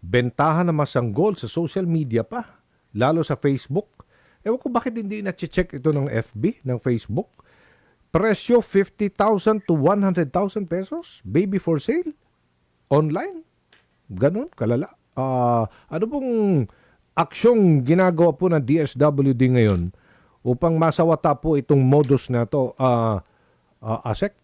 bentahan na masanggol sa social media pa, lalo sa Facebook. Ewan ko bakit hindi na-check ito ng FB, ng Facebook. Presyo 50,000 to 100,000 pesos, baby for sale, online. Ganon, kalala. Ah, ano pong aksyong ginagawa po ng DSWD ngayon upang masawata po itong modus na to, ah, ah, ASEC?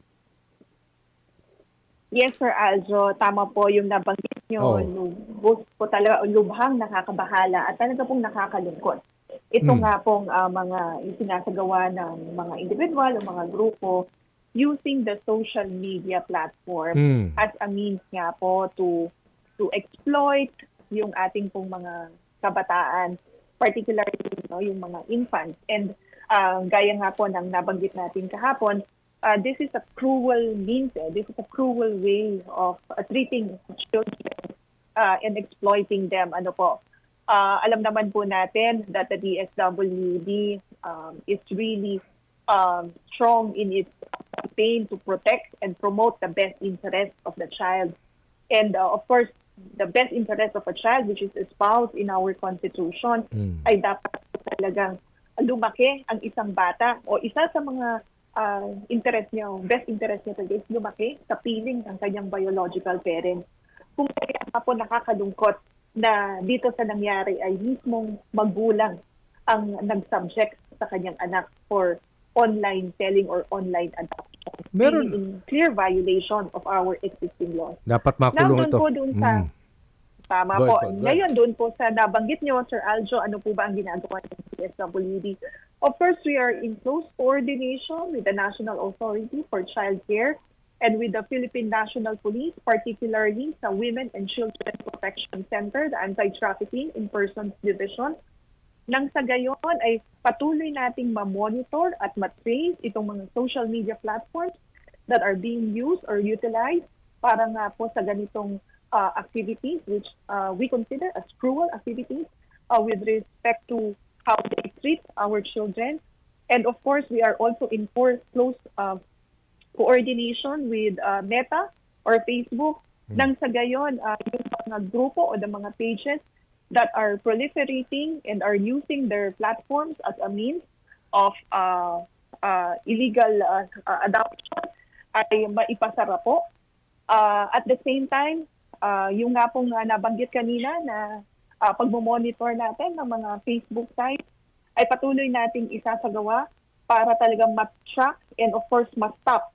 Yes, Sir Aljo, tama po yung nabanggit nyo. Oh. Lubos po talaga, lubhang nakakabahala at talaga pong nakakalungkot. Ito Hmm. nga pong ah, mga isinasagawa ng mga individual o mga grupo using the social media platform Hmm. as a means nga po to to exploit yung ating pong mga kabataan, particularly no, yung mga infants. And ah, gaya nga po ng nabanggit natin kahapon, ah, this is a cruel means, eh. this is a cruel way of ah, treating children ah, and exploiting them. Ano po? Ah, alam naman po natin that the DSWD um, is really um, strong in its campaign to protect and promote the best interest of the child. And uh, of course, the best interest of a child, which is espoused in our Constitution, Mm. ay dapat talagang lumaki ang isang bata o isa sa mga ah, interest niya, best interest niya talaga is lumaki sa piling ng kanyang biological parents. Kung kaya nga po nakakalungkot na dito sa nangyari ay mismong magulang ang nag-subject sa kanyang anak for online selling or online adoption. Meron- in clear violation of our existing laws. Dapat makulong Nandun ito. po dun sa- Mm. Tama Go ahead po. po, go ahead. Ngayon, doon po sa nabanggit nyo, Sir Aljo, ano po ba ang ginagawa ng CSWD? Of course, we are in close coordination with the National Authority for Child Care and with the Philippine National Police, particularly sa Women and Children Protection Center, the Anti-Trafficking in Persons Division. Nang sa gayon ay patuloy nating ma-monitor at ma-trace itong mga social media platforms that are being used or utilized para nga po sa ganitong uh, activities which uh, we consider as cruel activities uh, with respect to how they treat our children. And of course, we are also in close uh, coordination with uh, Meta or Facebook nang sa gayon uh, yung mga grupo o the mga pages that are proliferating and are using their platforms as a means of uh, uh, illegal uh, uh, adoption ay maipasara po. Uh, at the same time, uh, yung nga pong uh, nabanggit kanina na uh, pagmomonitor natin ng mga Facebook sites ay patuloy nating isasagawa para talagang ma-track and of course ma-stop